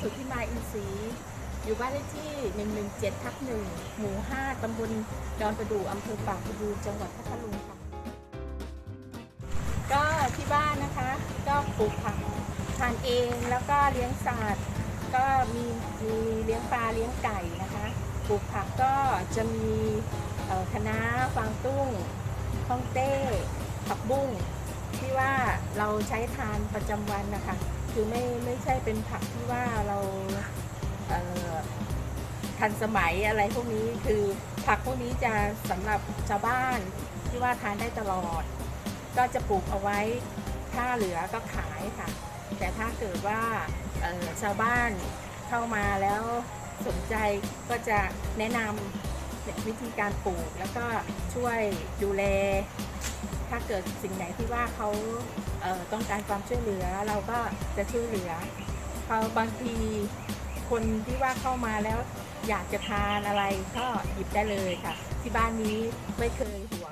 สุทธิมาอินทรีย์อยู่บ้านเลขที่ 117ทับ1หมู่ 5 ตำบลดอนประดู่อำเภอปากพยูนจังหวัดพัทลุงค่ะ ก็ที่บ้านนะคะ ก็ปลูกผักทานเองแล้วก็เลี้ยงสัตว์ ก็มีมีเลี้ยงปลาเลี้ยงไก่นะคะ ปลูกผักก็จะมีคะน้าฟางตุ้งข้องเต้ ผักบุ้งที่ว่าเราใช้ทานประจำวันนะคะ คือไม่ไม่ใช่เป็นผักที่ว่าเราเอ่อทันสมัยอะไรพวกนี้คือผักพวกนี้จะสำหรับชาวบ้านที่ว่าทานได้ตลอด ก็จะปลูกเอาไว้ถ้าเหลือก็ขายค่ะ แต่ถ้าเกิดว่าชาวบ้านเข้ามาแล้วสนใจก็จะแนะนำวิธีการปลูกแล้วก็ช่วยดูแล ถ้าเกิดสิ่งไหนที่ว่าเขาเต้องการความช่วยเหลือเราก็จะช่วยเหลือเขาบางทีคนที่ว่าเข้ามาแล้วอยากจะทานอะไรก็หยิบได้เลยค่ะ ที่บ้านนี้ไม่เคยหัว